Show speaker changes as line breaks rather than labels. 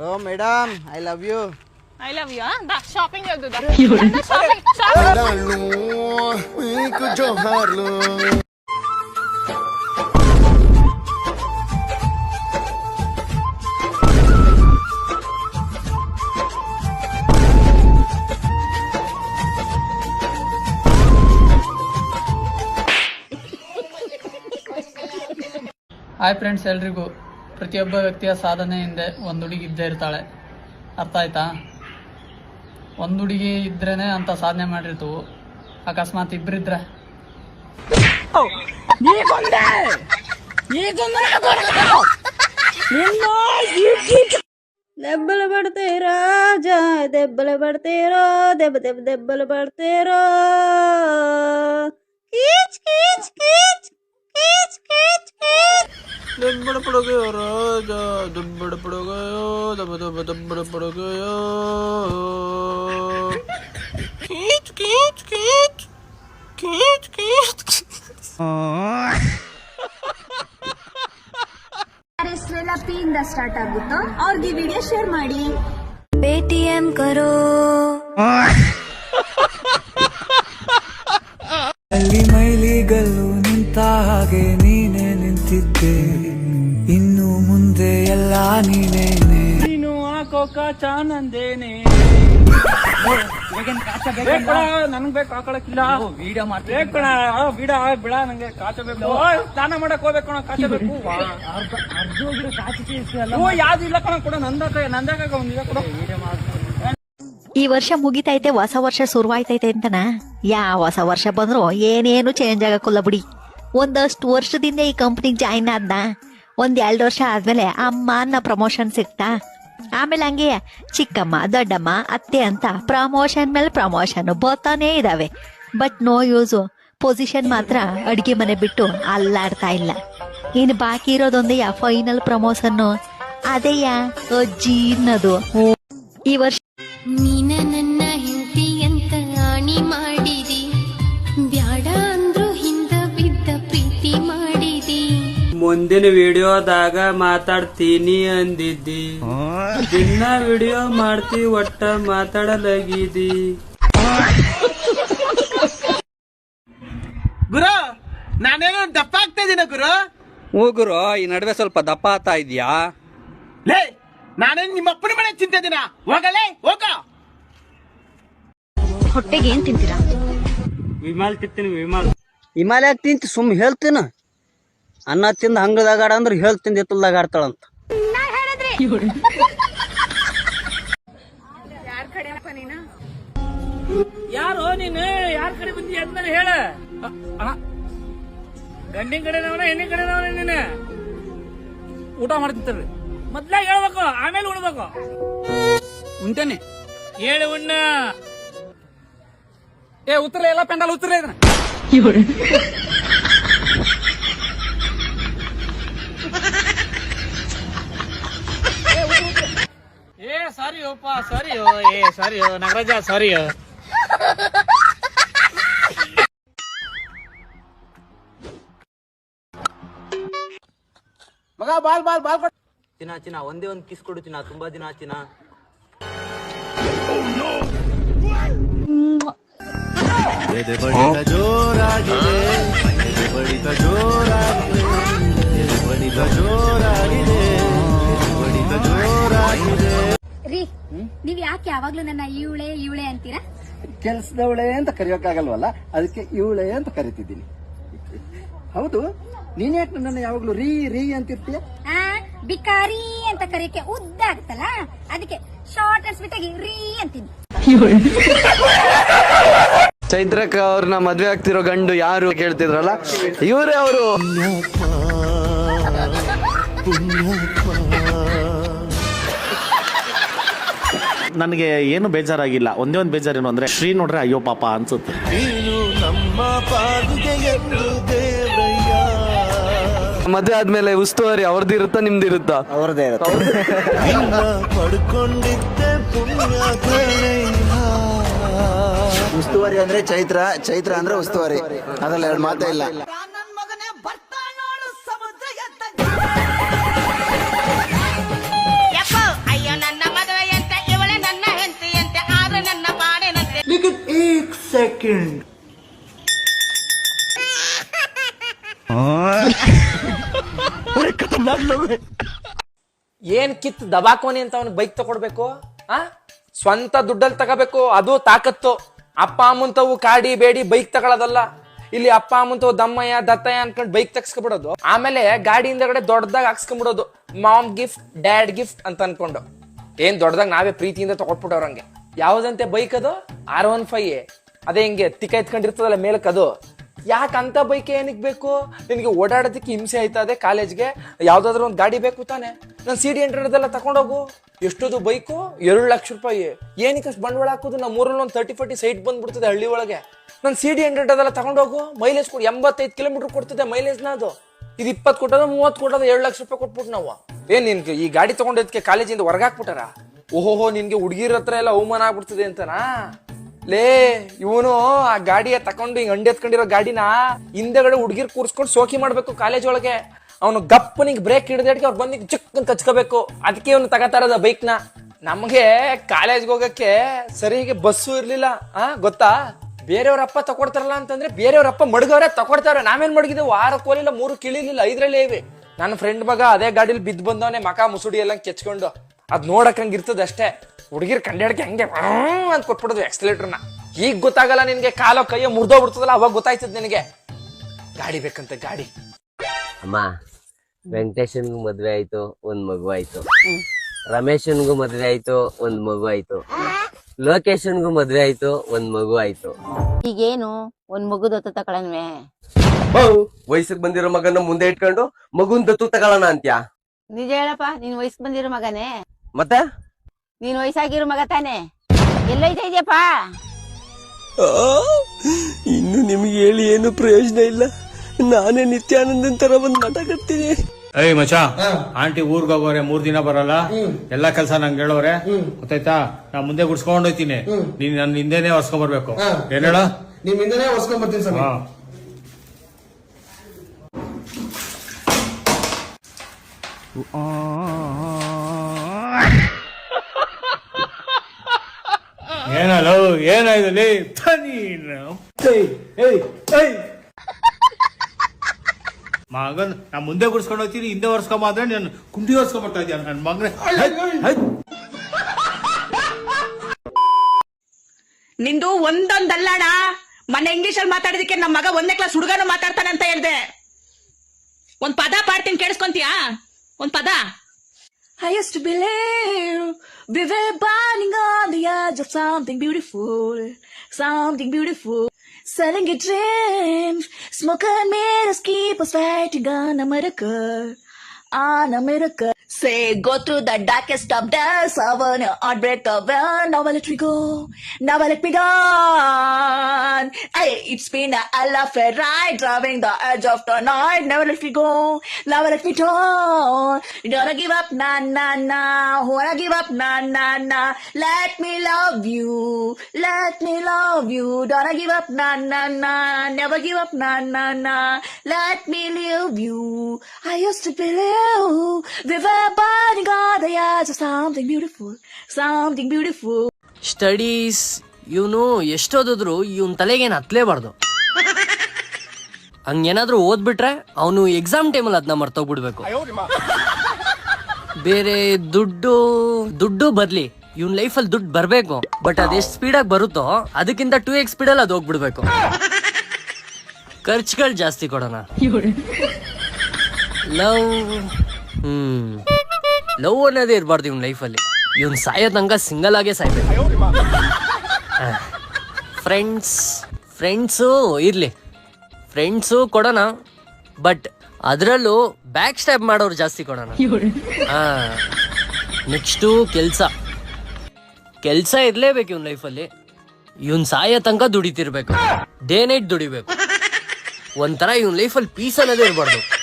oh madam I love you
I love you the shopping shopping shopping
మీకు జోహార్లు
hi friends ಎಲ್ರಿಗೂ ಪ್ರತಿಯೊಬ್ಬ ವ್ಯಕ್ತಿಯ ಸಾಧನೆ ಹಿಂದೆ ಒಂದು ಹುಡುಗಿ ಇದ್ದೇ ಇರ್ತಾಳೆ ಅರ್ಥ ಆಯ್ತಾ ಒಂದು ಹುಡುಗಿ ಇದ್ರೇನೆ ಅಂತ ಸಾಧನೆ ಮಾಡಿರ್ತೀವಿ ಅಕಸ್ಮಾತ್ ಇಬ್ಬರಿದ್ರೆ
దెబ్బలు పడతాయిరా జా దెబ్బలు పడతాయిరో దెబ్బ దెబ్బ దెబ్బలు పడతాయిరో కీచ్ కీచ్ కీచ్ కీచ్ కీచ్
ದಬ್ಬಡ ಪಡುಗೆಯೋ ರಾಜ ದಬ್ಬಡ ಪಡುಗೆಯೋ ದಬ ದಬ ದಬ್ಬಡ ಪಡುಗೆಯೋ ಕೀಚ್ ಕೀಚ್ ಕೀಚ್ ಕೀಚ್ ಕೀಚ್.
ಯಾರೆಲ್ಲ ಪಿ ಇಂದ ಸ್ಟಾರ್ಟ್ ಆಗುತ್ತೋ? ಅವ್ರಿಗೆ ವಿಡಿಯೋ ಶೇರ್ ಮಾಡಿ.
ಪೇಟಿಎಂ ಕರೋ.
ಅಲ್ಲಿ ಮೈಲಿಗಲ್ಲು ನಿಂತ ಹಾಗೆ ನೀನೇ ನಿಂತಿದ್ದೆ. ನೀನೇನೆ
ನೀನು ಹಾಕೋ ಕಾಚ ನಂದೇನೆ. ನನ್ಗೆ ಬೇಕು ಹಾಕೊಳಕ್ಕಿಲ್ಲ ವಿಡಿಯೋ ಮಾಡ್ತೀನಿ. ಬೇಕಣ ಬಿಡ ಬಿಡ ನಂಗೆ ಕಾಚ ಬೇಕು. ಓಯ್, ಸ್ನಾನ ಮಾಡಕ್ ಹೋಗ್ಬೇಕು ಕಣ ಕಾಚ ಬೇಕು ಓ ಯಾವ್ದು ಇಲ್ಲ ಕಣ ಕೂಡ ನಂದಕ ನಂದಾಗ ಒಂದಿದೆ ಕೊಡ.
ಈ ವರ್ಷ ಮುಗಿತೈತೆ ಹೊಸ ವರ್ಷ ಶುರುವಾಯ್ತೈತೆ ಅಂತನ? ಯಾ ಹೊಸ ವರ್ಷ ಬಂದ್ರು ಏನೇನು ಚೇಂಜ್ ಆಗಕ್ಕಲ್ಲ ಬಿಡಿ. ಒಂದಷ್ಟು ವರ್ಷದಿಂದ ಈ ಕಂಪ್ನಿಗೆ ಜಾಯಿನ್ ಆದ್ನ? ಒಂದ್ ಎರಡು ವರ್ಷ ಆದ್ಮೇಲೆ ಅಮ್ಮ ಅನ್ನೋ ಪ್ರಮೋಷನ್ ಸಿಕ್ತಾ ಆಮೇಲೆ ಹಂಗೆ ಚಿಕ್ಕಮ್ಮ, ದೊಡ್ಡಮ್ಮ, ಅತ್ತೆ ಅಂತ ಪ್ರಮೋಷನ್ ಮೇಲೆ ಪ್ರಮೋಷನ್ ಬರ್ತಾನೇ ಇದಾವೆ. ಬಟ್ ನೋ ಯೂಸು ಪೊಸಿಷನ್ ಮಾತ್ರ ಅಡಿಗೆ ಮನೆ ಬಿಟ್ಟು ಅಲ್ಲಾಡ್ತಾ ಇಲ್ಲ. ಇನ್ನು ಬಾಕಿ ಇರೋದೊಂದೇ ಫೈನಲ್ ಪ್ರಮೋಷನ್ ಅದೇಯ ಅಜ್ಜಿ ಅನ್ನೋದು. ಈ ವರ್ಷ
ಮುಂದಿನ ವಿಡಿಯೋದಾಗ ಮಾತಾಡ್ತೀನಿ ಅಂದಿದ್ದಿ. ದಿನ ವಿಡಿಯೋ ಮಾಡ್ತಿ ಒಟ್ಟ ಮಾತಾಡಲಾಗಿದಿ
ಗುರು ನಾನೇನೋ ದಪ್ಪ ಆಗ್ತಾ ಇದೀನ ಗುರು?
ಹೋಗುರು ಈ ನಡುವೆ ಸ್ವಲ್ಪ ದಪ್ಪ ಆಗ್ತಾ ಇದೀಯಾ
ಲೇ ನಾನೇನು ನಿಮ್ಮ ಅಪ್ಪನ ಮನೆ ತಿಂತಿದ್ದೀನ ಹೋಗಲೇ ಹೋಗ.
ಹೊಟ್ಟೆಗೆ ಏನ್ ತಿಂತೀರಾ?
ವಿಮಾಲ್ ತಿಂತೀನಿ ವಿಮಾಲ್.
ಹಿಮಾಲಯ ತಿಂತ ಸುಮ್ ಹೇಳ್ತೀನ. ಅನ್ನ ತಿಂದ ಹಂಗದಾಗ ಆಡ ಅಂದ್ರೆ ಹೇಳ್ ತಿಂದ ಎತ್ತಲ್ದಾಗ ಆಡ್ತಾಳಂತ.
ಯಾರು ನೀನು? ಯಾರ ಕಡೆ ಬಂದಿ ಅಂತ ಹೇಳ. ಗಂಡಿನ ಕಡೆನವನ ಹೆಣ್ಣಿನ ಕಡೆನವನ ನೀನು? ಊಟ ಮಾಡ್ತಿರ್ತಾರ್ರಿ ಮೊದ್ಲಾಗ ಹೇಳ್ಬೇಕು ಆಮೇಲೆ ಉಣ್ಬೇಕು. ಉಂಟೇನೆ. ಹೇಳಿ ಉಣ್ಣ. ಏ ಉತ್ತರ ಎಲ್ಲ ಪೆಂಡಲ್ ಉತ್ತರ ಇದನ್ನ. ಸಾರಿ ಓಪ್ಪ ಸಾರಿ ಏ ಸಾರಿ ನಗರಾಜ ಸಾರಿ
ಮಗ ಬಾಲ್ ಬಾಲ್ ಬಾಲ್ ಕೊಡ್
ಚಿನ್ನ ಚಿನ್ನ ಒಂದೇ ಒಂದ್ ಕಿಸ್ ಕೊಡು ಚಿನ್ನ ತುಂಬಾ ದಿನ ಚಿನ್ನ
ಎದೆ ಬಡಿತ ಜೋರಾಗಿದೆ ಎದೆ ಬಡಿತ ಜೋರಾಗಿದೆ
ಯಾಕೆ ಯಾವಾಗ್ಲೂ ನನ್ನ ಇವಳೆ ಇವಳೆ ಅಂತೀರಾ?
ಕೆಲ್ಸದವಳೆ ಅಂತ ಕರೆಯೋಕ್ಕಾಗಲ್ವಲ್ಲ? ಅದಕ್ಕೆ ಇವಳೆ ಅಂತ ಕರಿತಿದ್ದೀನಿ. ಹೌದು ನೀನೇ ನನ್ನ ನನ್ನನ್ನು ಯಾವಾಗ್ಲೂ ರೀ ರೀ ಅಂತಿರ್ತೀಯ?
ಆ ಬಿಕಾರಿ ಅಂತ ಕರೆಯಕ್ಕೆ ಉದ್ದ ಆಗುತ್ತಲ್ಲ ಅದಕ್ಕೆ ಶಾರ್ಟ್ ಅನ್ಸ್ಬಿಟ್ಟಾಗಿ ಸ್ವೀಟ್ ಆಗಿ ರೀ ಅಂತೀನಿ.
ಚೈತ್ರಕ್ಕ ಅವ್ರನ್ನ ಮದ್ವೆ ಆಗ್ತಿರೋ ಗಂಡು ಯಾರು ಕೇಳ್ತಿದ್ರಲ್ಲ? ಇವರೇ ಅವರು.
ನನಗೆ ಏನು ಬೇಜಾರಾಗಿಲ್ಲ. ಒಂದೇ ಒಂದು ಬೇಜಾರೇನು ಅಂದ್ರೆ ಶ್ರೀ ನೋಡ್ರೆ ಅಯ್ಯೋ ಪಾಪ ಅನ್ಸುತ್ತೆ.
ಮದುವೆ ಆದ್ಮೇಲೆ ಉಸ್ತುವಾರಿ ಅವ್ರದ್ದಿರುತ್ತಾ ನಿಮ್ದಿರುತ್ತ
ಅವ್ರದೇ ಇರುತ್ತೆ?
ನಿನ್ನ ಪಡ್ಕೊಂಡಿದ್ದೆ
ಉಸ್ತುವಾರಿ ಅಂದ್ರೆ ಚೈತ್ರ ಚೈತ್ರ ಅಂದ್ರೆ ಉಸ್ತುವಾರಿ. ಅದ್ರಲ್ಲಿ ಎರಡು ಮಾತೇ ಇಲ್ಲ.
ಸೆಕೆಂಡ್
ಏನ್ ಕಿತ್ ದಬಾಕೋನಿ ಅಂತ ಅವ್ನಿಗೆ ಬೈಕ್ ತಗೊಡ್ಬೇಕು? ಆ? ಸ್ವಂತ ದುಡ್ಡಲ್ಲಿ ತಗೋಬೇಕು, ಅದು ತಾಕತ್ತು. ಅಪ್ಪ ಅಮ್ಮಂತವು ಕಾಡಿ ಬೇಡಿ ಬೈಕ್ ತಗೊಳ್ಳೋದಲ್ಲ ಇಲ್ಲಿ ಅಪ್ಪ ಅಮ್ಮಂತವು ದಮ್ಮಯ್ಯ, ದತ್ತಯ್ಯ ಅನ್ಕೊಂಡ್ ಬೈಕ್ ತಗ್ಸ್ಕೊಬಿಡೋದು. ಆಮೇಲೆ ಗಾಡಿ ಹಿಂದಗಡೆ ದೊಡ್ಡದಾಗ ಹಾಕ್ಸ್ಕೊಂಡ್ಬಿಡೋದು ಮಾಮ್ ಗಿಫ್ಟ್, ಡ್ಯಾಡ್ ಗಿಫ್ಟ್ ಅಂತ ಅನ್ಕೊಂಡು. ಏನ್ ದೊಡ್ಡದಾಗ ನಾವೇ ಪ್ರೀತಿಯಿಂದ ತಗೊಟ್ಬಿಟ್ಟವ್ರಂಗೆ ಯಾವ್ದಂತೆ ಬೈಕ್ ಅದು? ಆರ್ ಒನ್ ಫೈ ಅದೇ ಹಿಂಗೆ ತಿಕ್ಕ ಎತ್ಕೊಂಡಿರ್ತದಲ್ಲ ಮೇಲಕ್ಕೆ ಅದು. ಯಾಕಂತ ಬೈಕ್ ಏನಕ್ಕೆ ಬೇಕು? ನಿನಗೆ ಓಡಾಡೋದಕ್ಕೆ ಹಿಂಸೆ ಆಯ್ತದೆ ಕಾಲೇಜ್ಗೆ? ಯಾವುದಾದ್ರೂ ಒಂದು ಗಾಡಿ ಬೇಕು ತಾನೆ? ನಾನು ಸಿ ಡಿ ಹಂಡ್ರೆಡ್ ತಗೊಂಡೋಗು ಎಷ್ಟೊದು ಬೈಕು, ಎರಡು ಲಕ್ಷ ರೂಪಾಯಿ. ಏನಕ್ಕೆ ಅಷ್ಟು ಬಂಡವಾಳ ಹಾಕೋದು? ನಮ್ಮ ಊರಲ್ಲಿ ಒಂದು ತರ್ಟಿ ಫೋರ್ಟಿ ಸೈಟ್ ಬಂದ್ಬಿಡ್ತದೆ ಹಳ್ಳಿ ಒಳಗೆ. ನಾನು ಸಿ ಡಿ ಹಂಡ್ರೆಡ್ ಅದೆಲ್ಲ ತಗೊಂಡೋಗು ಮೈಲೇಜ್ ಕೊಡು. ಎಂಬತ್ತೈದು ಕಿಲೋಮೀಟರ್ ಕೊಡ್ತದೆ ಮೈಲೇಜ್ನ ಅದು. ಇದು ಇಪ್ಪತ್ತು ಕೊಟ್ಟದ, ಮೂವತ್ತು ಕೊಟ್ಟದ, ಎರಡು ಲಕ್ಷ ರೂಪಾಯಿ ಕೊಟ್ಬಿಟ್ಟು ನಾವು. ಏನ್ ನಿನ್ಗೆ ಈ ಗಾಡಿ ತಗೊಂಡೋದಕ್ಕೆ ಕಾಲೇಜಿಂದ ಹೊರಗಾಕ್ಬಿಟ್ಟಾರ ಓಹೋಹೋ, ನಿನಗೆ ಹುಡುಗಿರ ಹತ್ರ ಎಲ್ಲ ಅವಮಾನ ಆಗ್ಬಿಡ್ತದೆ ಅಂತನಾ? ಲೇ, ಇವನು ಆ ಗಾಡಿಯ ತಕೊಂಡು ಹಿಂಗ್ ಅಂಡಿ ಎತ್ಕೊಂಡಿರೋ ಗಾಡಿನ ಹಿಂದೆಗಡೆ ಹುಡುಗಿರ್ ಕೂರ್ಸ್ಕೊಂಡು ಸೋಕಿ ಮಾಡ್ಬೇಕು ಕಾಲೇಜ್ ಒಳಗೆ. ಅವನು ಗಪ್ಪನಿಗೆ ಬ್ರೇಕ್ ಹಿಡಿದಕ್ಕೆ ಅವ್ರು ಬಂದು ಚಿಕ್ಕನ್ ಕಚ್ಕೋಬೇಕು ಅದಕ್ಕೆ ಇವನು ತಗೋತಾರದ ಬೈಕ್ನ. ನಮಗೆ ಕಾಲೇಜ್ಗೆ ಹೋಗಕ್ಕೆ ಸರಿಗೆ ಬಸ್ಸು ಇರ್ಲಿಲ್ಲ, ಆ, ಗೊತ್ತಾ? ಬೇರೆಯವ್ರ ಅಪ್ಪ ತಕೊಡ್ತಾರಲ್ಲ ಅಂತಂದ್ರೆ ಬೇರೆಯವ್ರ ಅಪ್ಪ ಮಡ್ಗವ್ರೆ ತಕೊಡ್ತಾವ್ರೆ. ನಾವೇನ್ ಮಡಗಿದೆವು? ವಾರ ಕೋಲಿಲ್ಲ ಮೂರು ಕಿಳಿಲಿಲ್ಲ, ಐದ್ರಲ್ಲೇ ಇವೆ ನನ್ನ ಫ್ರೆಂಡ್ ಮಗ ಅದೇ ಗಾಡಿಲಿ ಬಿದ್ದು ಬಂದವನೇ ಮಕ ಮುಸುಡಿ ಎಲ್ಲ ಕೆಚ್ಕೊಂಡು. ಅದ್ ನೋಡಕ್ ಹಂಗ ಇರ್ತದೆ ಅಷ್ಟೇ. ಹುಡುಗಿರ್ ಕಂಡ್ಯಾಡ್ಕೆ ಹಂಗೆ ಅಂತ ಅಂತ ಕೊಟ್ಬಿಡೋದು ಎಕ್ಸಲೇಟರ್ನ ಈಗ ಗೊತ್ತಾಗಲ್ಲ ನಿನ್ಗೆ ಕಾಲೋ ಕೈಯೋ ಮುರ್ದೋಗ್ಬಿಡ್ತದಲ್ಲ ಅವಾಗ ಗೊತ್ತಾಯ್ತದ ನಿನಗೆ. ಗಾಡಿ ಬೇಕಂತ ಗಾಡಿ.
ಅಮ್ಮ ವೆಂಕಟೇಶನ್ಗೂ ಮದ್ವೆ ಆಯ್ತು ಒಂದ್ ಮಗು ಆಯ್ತು. ರಮೇಶನ್ಗೂ ಮದ್ವೆ ಆಯ್ತು ಒಂದ್ ಮಗು ಆಯ್ತು. ಲೋಕೇಶನ್ಗೂ ಮದ್ವೆ ಆಯ್ತು ಒಂದ್ ಮಗು ಆಯ್ತು.
ಈಗೇನು ಒಂದ್ ಮಗು ದತ್ತು ತಗೊಳನ್ವೆ?
ವಯಸ್ಸಿಗೆ ಬಂದಿರೋ ಮಗನ ಮುಂದೆ ಇಟ್ಕೊಂಡು ಮಗುನ್ ದತ್ತು ತಗೊಳ್ಳೋಣ ಅಂತ್ಯಾ?
ನಿಜ ಹೇಳಪ್ಪ ನೀನ್ ವಯಸ್ಸಿಗೆ ಬಂದಿರೋ ಮಗನೇ.
ಮತ್ತೆ?
ನೀನ್ ವಯಸ್ಸಾಗಿರೋ ಮಗ ತಾನೆ. ಎಲ್ಲೈತಾ ಇದೆಯಪ್ಪ?
ಇನ್ನು ನಿಮ್ಗೆ ಹೇಳಿ ಏನು ಪ್ರಯೋಜನ ಇಲ್ಲ. ನಾನೇ ನಿತ್ಯಾನಂದನ್ ತರ ಒಂದ್ ಮಾತಾಡ್ತೀನಿ
ಏಯ್ ಮಚಾ ಆಂಟಿ ಊರ್ಗ್ ಹೋಗೋರೆ ಮೂರ್ ದಿನ ಬರಲ್ಲ? ಎಲ್ಲಾ ಕೆಲಸ ನಂಗೆ ಹೇಳೋರೆ? ಗೊತ್ತಾಯ್ತಾ? ನಾ ಮುಂದೆ ಗುಡ್ಸ್ಕೊಂಡ್ ಹೋಯ್ತೀನಿ. ನೀನ್ ನನ್ನ ಹಿಂದೆನೆ ಹೊರ್ಸ್ಕೊಂಡ್ ಬರ್ಬೇಕು. ಏನ್ ಹೇಳ?
ನಿಮ್ ಹಿಂದೆನೆ ಹೊಸ್ಕೊಂಡ್ ಬರ್ತೀನಿ ಸ್ವಾಮಿ.
ಏನಲ್ಲ ಏನಾಯ್ತಲ್ಲಿ ಮಗನ್ ನಾ ಮುಂದೆ ಗುಡ್ಸ್ಕೊಂಡು ಹೋಗ್ತೀನಿ ಹಿಂದೆ ಒರ್ಸ್ಕೊಂಬ ಅಂದ್ರೆ ನಾನು ಕುಂಡಿ ಹೊರ್ಸ್ಕೊಂಡ್ ಬರ್ತಾ ಇದ್ಯಾ ನನ್ ಮಗನೇ.
ನಿಂದು ಒಂದೊಂದಲ್ಲಣ ಮೊನ್ನೆ ಇಂಗ್ಲಿಷ್ ಅಲ್ಲಿ ಮಾತಾಡಿದಕ್ಕೆ ನಮ್ಮ ಮಗ ಒಂದೇ ಕ್ಲಾಸ್ ಹುಡುಗನು ಮಾತಾಡ್ತಾನೆ ಅಂತ ಹೇಳ್ದೆ. ಒಂದ್ ಪದ ಪಾಡ್ತೀನಿ ಕೇಳಿಸ್ಕೊಂತೀಯಾ? ಒಂದ್ ಪದ? I used to believe we were burning on the edge of something beautiful, something beautiful. Selling a dream, smoke and mirrors keep us fighting on a miracle, on a miracle. Say, go through the darkest of days, over your heartbreak of now let me go, now let me go. Hey, it's been a hell of a ride, driving the edge of the night, never let me go, never let me down. Don't give up, na na na, wanna give up, na na na. Let me love you, let me love you. Don't give up, na na na, never give up, na na na. Let me live you. I used to believe we a burning God, the eyes of something beautiful, something beautiful.
Studies ಇವನು ಎಷ್ಟೋದಿದ್ರು ಇವನ್ ತಲೆಗೇನು ಹತ್ಲೇಬಾರ್ದು. ಹಂಗೇನಾದ್ರೂ ಓದ್ಬಿಟ್ರೆ ಅವನು exam ಟೈಮಲ್ಲಿ ಅದನ್ನ ಮರ್ತೋಗ್ಬಿಡ್ಬೇಕು. ಬೇರೆ ದುಡ್ಡು ದುಡ್ಡು ಬರ್ಲಿ ಇವನ್ ಲೈಫಲ್ಲಿ ದುಡ್ಡು ಬರಬೇಕು ಬಟ್ ಅದೆಷ್ಟು ಸ್ಪೀಡಾಗಿ ಬರುತ್ತೋ ಅದಕ್ಕಿಂತ ಟೂ ಎಕ್ಸ್ ಸ್ಪೀಡಲ್ಲಿ ಅದು ಹೋಗ್ಬಿಡ್ಬೇಕು. ಖರ್ಚುಗಳು ಜಾಸ್ತಿ ಕೊಡೋಣ. ಲವ್. ಹ್ಮ್. ಲವ್ ಅನ್ನೋದೇ ಇರಬಾರ್ದು ಇವ್ನ ಲೈಫಲ್ಲಿ. ಇವನ್ ಸಾಯೋ ತನಕ ಸಿಂಗಲ್ ಆಗೇ ಸಾಯ್ಬೇಕು. ಫ್ರೆಂಡ್ಸ್ ಫ್ರೆಂಡ್ಸು ಇರ್ಲಿ. ಫ್ರೆಂಡ್ಸು ಕೊಡೋಣ ಬಟ್ ಅದರಲ್ಲೂ ಬ್ಯಾಕ್ ಸ್ಟ್ಯಾಪ್ ಮಾಡೋರು ಜಾಸ್ತಿ ಕೊಡೋಣ. ಹಾಂ ನೆಕ್ಸ್ಟು ಕೆಲಸ. ಕೆಲಸ ಇರಲೇಬೇಕು ಇವನ್ ಲೈಫಲ್ಲಿ. ಇವನ್ ಸಾಯೋ ತನಕ ದುಡಿತಿರ್ಬೇಕು. ಡೇ ನೈಟ್ ದುಡಿಬೇಕು. ಒಂಥರ ಇವನ್ ಲೈಫಲ್ಲಿ ಪೀಸ್ ಅನ್ನೋದೇ ಇರಬಾರ್ದು.